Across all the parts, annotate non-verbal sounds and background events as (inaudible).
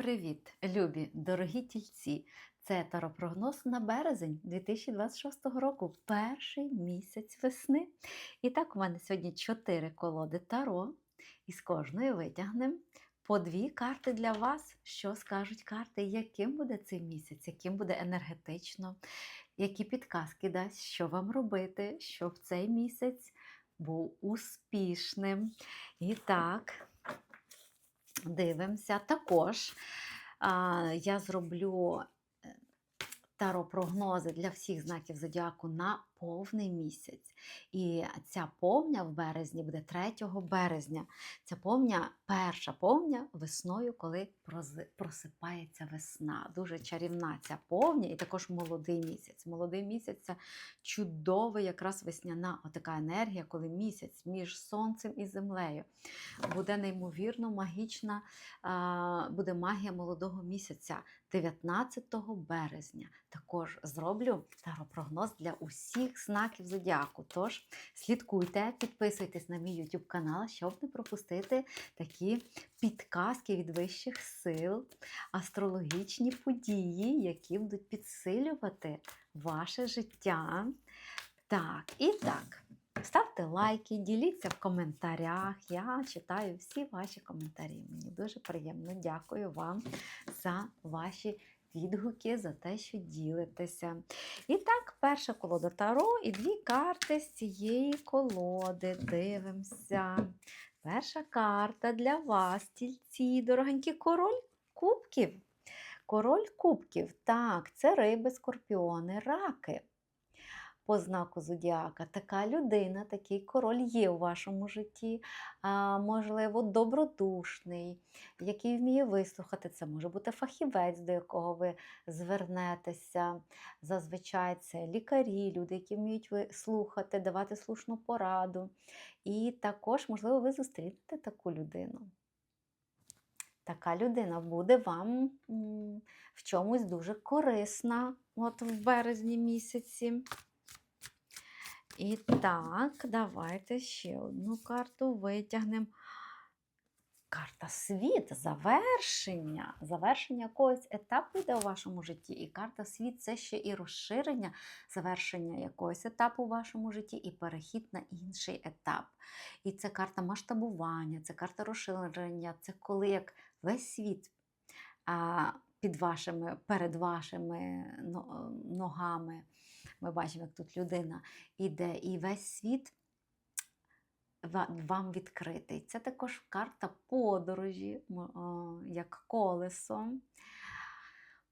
Привіт, любі, дорогі тільці! Це таропрогноз на березень 2026 року, перший місяць весни. І так, у мене сьогодні чотири колоди таро, і з кожної витягнемо по дві карти для вас. Що скажуть карти, яким буде цей місяць, яким буде енергетично, які підказки дасть, що вам робити, щоб цей місяць був успішним. І так. Дивимося. Також а, я зроблю е, таро-прогнози для всіх знаків зодіаку на повний місяць. І ця повня в березні буде 3 березня. Ця повня, перша повня весною, коли просипається весна. Дуже чарівна ця повня, і також молодий місяць. Молодий місяць це чудова, якраз весняна отака енергія, коли місяць між сонцем і землею. Буде неймовірно магічна, буде магія молодого місяця 19 березня. Також зроблю таропрогноз для усіх знаків зодіаку. Тож слідкуйте, підписуйтесь на мій YouTube канал, щоб не пропустити такі підказки від вищих сил, астрологічні події, які будуть підсилювати ваше життя. Так, і так. Ставте лайки, діліться в коментарях. Я читаю всі ваші коментарі. Мені дуже приємно. Дякую вам за ваші відгуки, за те, що ділитеся. І так, перша колода Таро і дві карти з цієї колоди. Дивимося. Перша карта для вас, тільці, дорогенькі король кубків. Король кубків. Так, це риби, скорпіони, раки по знаку зодіака. Така людина, такий король є у вашому житті, а, можливо, добродушний, який вміє вислухати. Це може бути фахівець, до якого ви звернетеся. Зазвичай це лікарі, люди, які вміють слухати, давати слушну пораду. І також, можливо, ви зустрінете таку людину. Така людина буде вам в чомусь дуже корисна, от в березні місяці. І так, давайте ще одну карту витягнемо. Карта світ, завершення, завершення якогось етапу йде у вашому житті. І карта світ це ще і розширення, завершення якогось етапу у вашому житті, і перехід на інший етап. І це карта масштабування, це карта розширення, це коли як весь світ під вашими, перед вашими ногами. Ми бачимо, як тут людина іде, і весь світ вам відкритий. Це також карта подорожі, як колесо.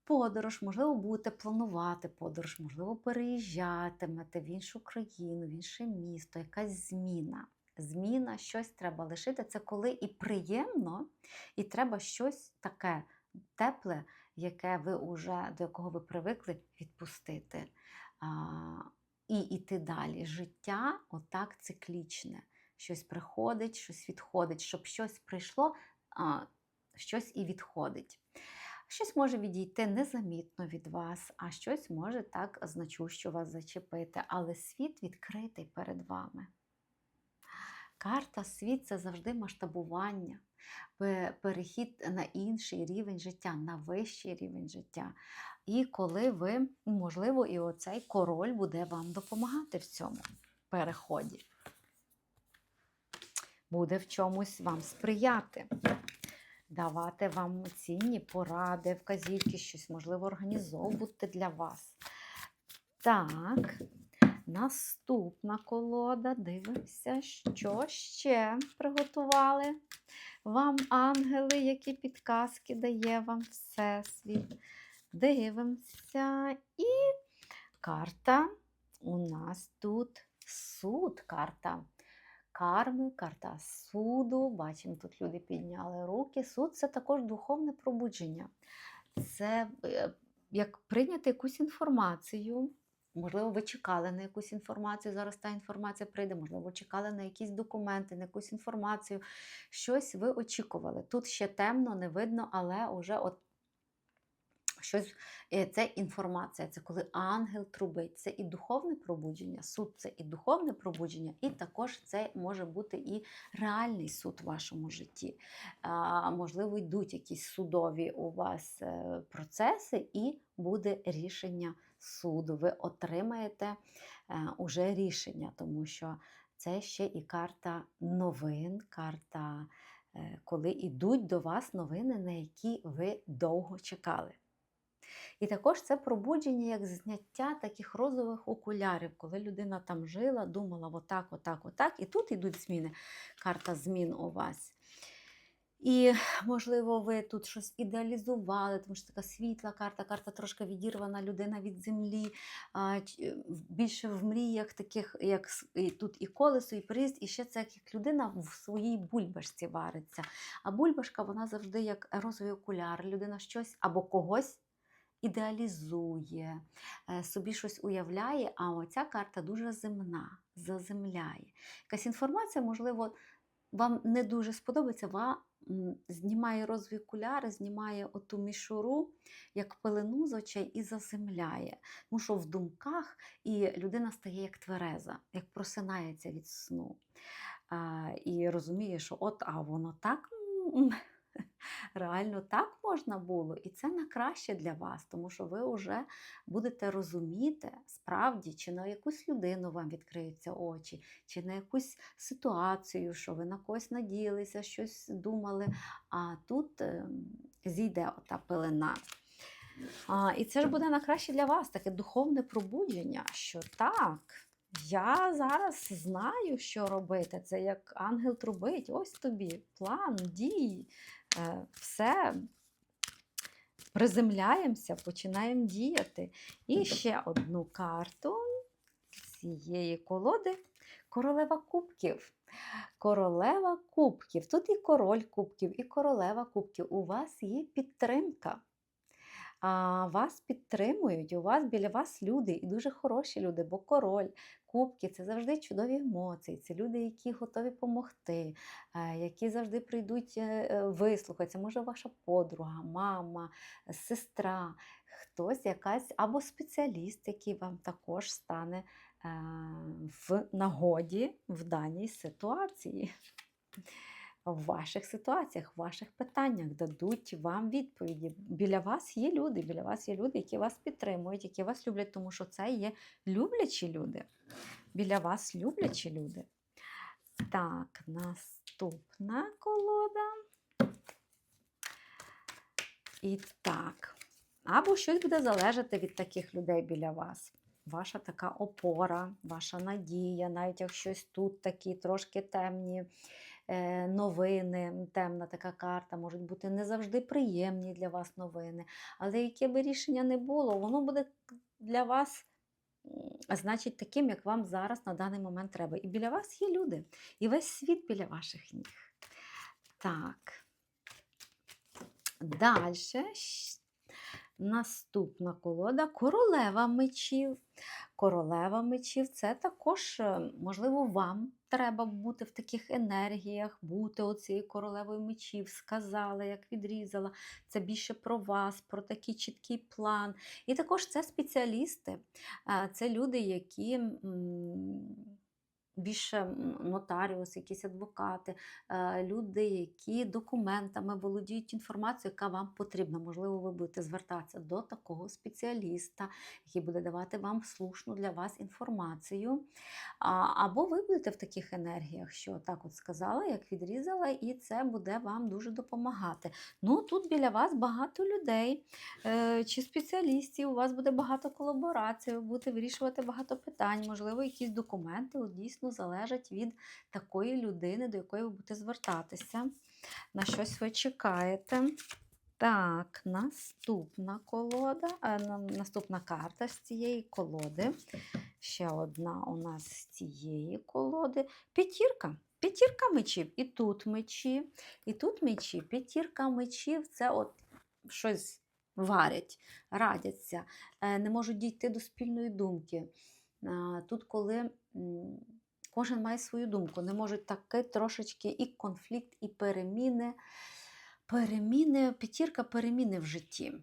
Подорож, можливо, будете планувати подорож, можливо, переїжджатимете в іншу країну, в інше місто, якась зміна. Зміна, щось треба лишити. Це коли і приємно, і треба щось таке тепле, яке ви уже, до якого ви привикли відпустити. І йти далі. Життя отак циклічне. Щось приходить, щось відходить. Щоб щось прийшло, щось і відходить. Щось може відійти незамітно від вас, а щось може так значущо вас зачепити, але світ відкритий перед вами. Карта світ це завжди масштабування, перехід на інший рівень життя, на вищий рівень життя. І коли ви, можливо, і оцей король буде вам допомагати в цьому переході. Буде в чомусь вам сприяти, давати вам цінні поради, вказівки, щось, можливо, організовувати для вас. Так, наступна колода. Дивимося, що ще приготували вам ангели, які підказки дає вам Всесвіт. Дивимося. І карта у нас тут суд, карта карми, карта суду. Бачимо, тут люди підняли руки. Суд це також духовне пробудження. Це е, як прийняти якусь інформацію. Можливо, ви чекали на якусь інформацію, зараз та інформація прийде, можливо, чекали на якісь документи, на якусь інформацію. Щось ви очікували. Тут ще темно, не видно, але вже от Щось е, це інформація, це коли ангел трубить, це і духовне пробудження, суд це і духовне пробудження, і також це може бути і реальний суд в вашому житті. А, можливо, йдуть якісь судові у вас е, процеси, і буде рішення суду. Ви отримаєте е, уже рішення, тому що це ще і карта новин, карта, е, коли йдуть до вас новини, на які ви довго чекали. І також це пробудження як зняття таких розових окулярів, коли людина там жила, думала отак, отак, отак. І тут йдуть зміни. Карта змін у вас. І, можливо, ви тут щось ідеалізували, тому що така світла карта, карта трошки відірвана людина від землі, а, більше в мріях, таких, як тут і колесо, і приїзд, і ще це як людина в своїй бульбашці вариться. А бульбашка, вона завжди як розовий окуляр. Людина щось або когось ідеалізує, е, собі щось уявляє, а оця карта дуже земна, заземляє. Якась інформація, можливо, вам не дуже сподобається, знімає розові окуляри, знімає оту мішуру, як пелену з очей і заземляє. Тому що в думках і людина стає як твереза, як просинається від сну. І розуміє, що от, а воно так. (laughs) Реально так можна було, і це на краще для вас, тому що ви вже будете розуміти справді, чи на якусь людину вам відкриються очі, чи на якусь ситуацію, що ви на когось надіялися, щось думали. А тут ем, зійде ота пелена. А, і це ж буде на краще для вас, таке духовне пробудження, що так. Я зараз знаю, що робити. Це як ангел трубить. Ось тобі план, дій, все. Приземляємося, починаємо діяти. І ще одну карту цієї колоди королева кубків. Королева кубків. Тут і король кубків, і королева кубків. У вас є підтримка. А вас підтримують, у вас біля вас люди, і дуже хороші люди, бо король, кубки це завжди чудові емоції. Це люди, які готові допомогти, які завжди прийдуть е, е, вислухати. Це може ваша подруга, мама, сестра, хтось якась або спеціаліст, який вам також стане е, в нагоді в даній ситуації. В ваших ситуаціях, в ваших питаннях дадуть вам відповіді. Біля вас є люди, біля вас є люди, які вас підтримують, які вас люблять, тому що це є люблячі люди. Біля вас люблячі люди. Так, наступна колода. І так. Або щось буде залежати від таких людей біля вас. Ваша така опора, ваша надія, навіть як щось тут такі трошки темні новини, темна така карта, можуть бути не завжди приємні для вас новини. Але яке би рішення не було, воно буде для вас, значить, таким, як вам зараз на даний момент треба. І біля вас є люди, і весь світ біля ваших ніг. Так. Далі. Наступна колода королева мечів. Королева мечів це також, е, можливо, вам треба бути в таких енергіях, бути оцією королевою мечів, сказала, як відрізала. Це більше про вас, про такий чіткий план. І також це спеціалісти, це люди, які. Більше м, нотаріуси, якісь адвокати, е, люди, які документами володіють інформацією, яка вам потрібна. Можливо, ви будете звертатися до такого спеціаліста, який буде давати вам слушну для вас інформацію. Або ви будете в таких енергіях, що так от сказала, як відрізала, і це буде вам дуже допомагати. Ну, тут біля вас багато людей е, чи спеціалістів, у вас буде багато колаборацій, ви будете вирішувати багато питань, можливо, якісь документи от, дійсно залежать від такої людини, до якої ви будете звертатися. На щось ви чекаєте. Так, наступна колода, е, на- наступна карта з цієї колоди. Ще одна у нас з цієї колоди. П'ятірка. П'ятірка мечів. І тут мечі, і тут мечі. П'ятірка мечів це от щось варять, радяться, е, не можуть дійти до спільної думки. Тут, коли кожен має свою думку, не можуть таки трошечки і конфлікт, і переміни. Переміни, п'ятірка переміни в житті.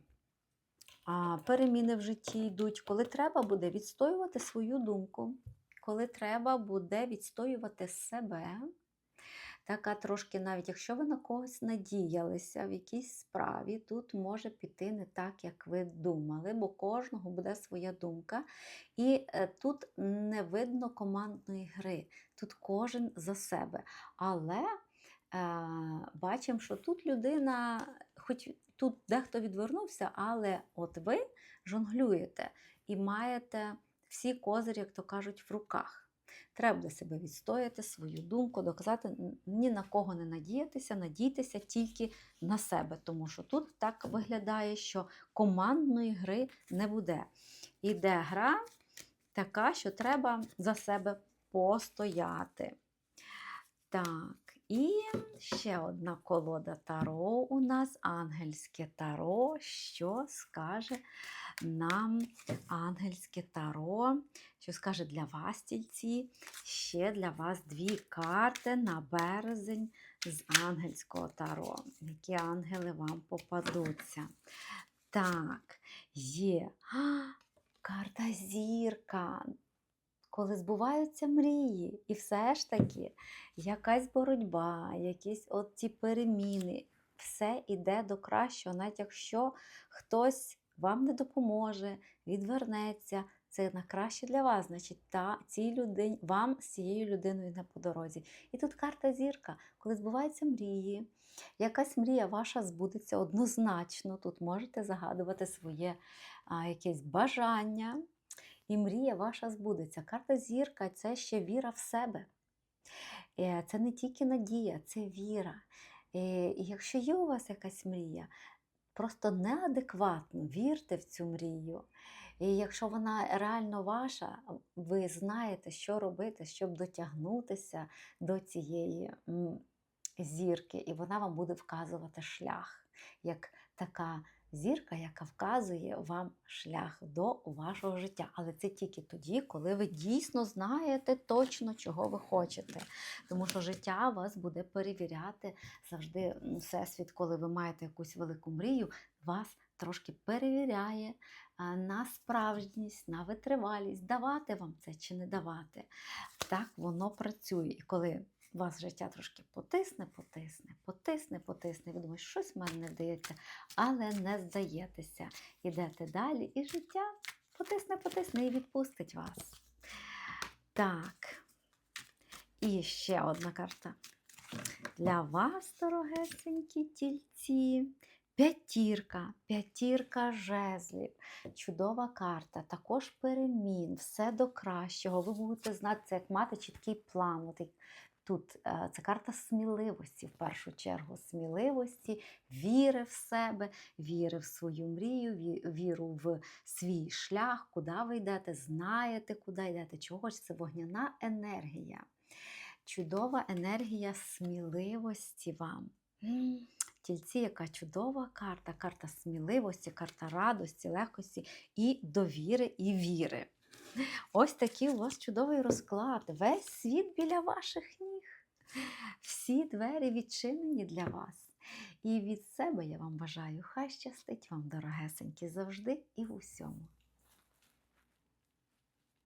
а, переміни в житті йдуть, коли треба буде відстоювати свою думку, коли треба буде відстоювати себе. Така трошки, навіть якщо ви на когось надіялися в якійсь справі, тут може піти не так, як ви думали, бо кожного буде своя думка. І е, тут не видно командної гри, тут кожен за себе. Але е, бачимо, що тут людина, хоч тут дехто відвернувся, але от ви жонглюєте і маєте всі козирі, як то кажуть, в руках. Треба буде себе відстояти, свою думку, доказати, ні на кого не надіятися, надійтеся тільки на себе, тому що тут так виглядає, що командної гри не буде. Іде гра така, що треба за себе постояти. Так, і ще одна колода Таро у нас, ангельське Таро. Що скаже нам ангельське Таро? Що скаже для вас, тільці? Ще для вас дві карти на березень з ангельського Таро. Які ангели вам попадуться? Так, є. (gasps) Карта зірка. Коли збуваються мрії, і все ж таки якась боротьба, якісь от ті переміни, все йде до кращого, навіть якщо хтось вам не допоможе, відвернеться, це на краще для вас. Значить, та цій людині вам з цією людиною не по дорозі. І тут карта зірка, коли збуваються мрії. Якась мрія ваша збудеться однозначно. Тут можете загадувати своє а, якесь бажання, і мрія ваша збудеться. Карта зірка це ще віра в себе. Е, Це не тільки надія, це віра. Е, І якщо є у вас якась мрія, просто неадекватно вірте в цю мрію. І якщо вона реально ваша, ви знаєте, що робити, щоб дотягнутися до цієї зірки, і вона вам буде вказувати шлях, як така зірка, яка вказує вам шлях до вашого життя. Але це тільки тоді, коли ви дійсно знаєте точно, чого ви хочете. Тому що життя вас буде перевіряти завжди всесвіт, коли ви маєте якусь велику мрію, вас трошки перевіряє на справжність, на витривалість, давати вам це чи не давати. Так воно працює. І коли вас життя трошки потисне, потисне, потисне, потисне, ви думаєте, щось в мене не вдається, але не здаєтеся. Ідете далі, і життя потисне, потисне і відпустить вас. Так. І ще одна карта. Для вас, дорогесенькі тільці. П'ятірка, п'ятірка жезлів, чудова карта, також перемін, все до кращого. Ви будете знати це, як мати чіткий план. Тут е, це карта сміливості, в першу чергу, сміливості, віри в себе, віри в свою мрію, віру в свій шлях, куди ви йдете, знаєте, куди йдете. Чого ж це вогняна енергія? Чудова енергія сміливості вам. Тільці, яка чудова карта, карта сміливості, карта радості, легкості і довіри і віри. Ось такий у вас чудовий розклад. Весь світ біля ваших ніг. Всі двері відчинені для вас. І від себе я вам бажаю, хай щастить вам, дорогесенькі, завжди і в усьому.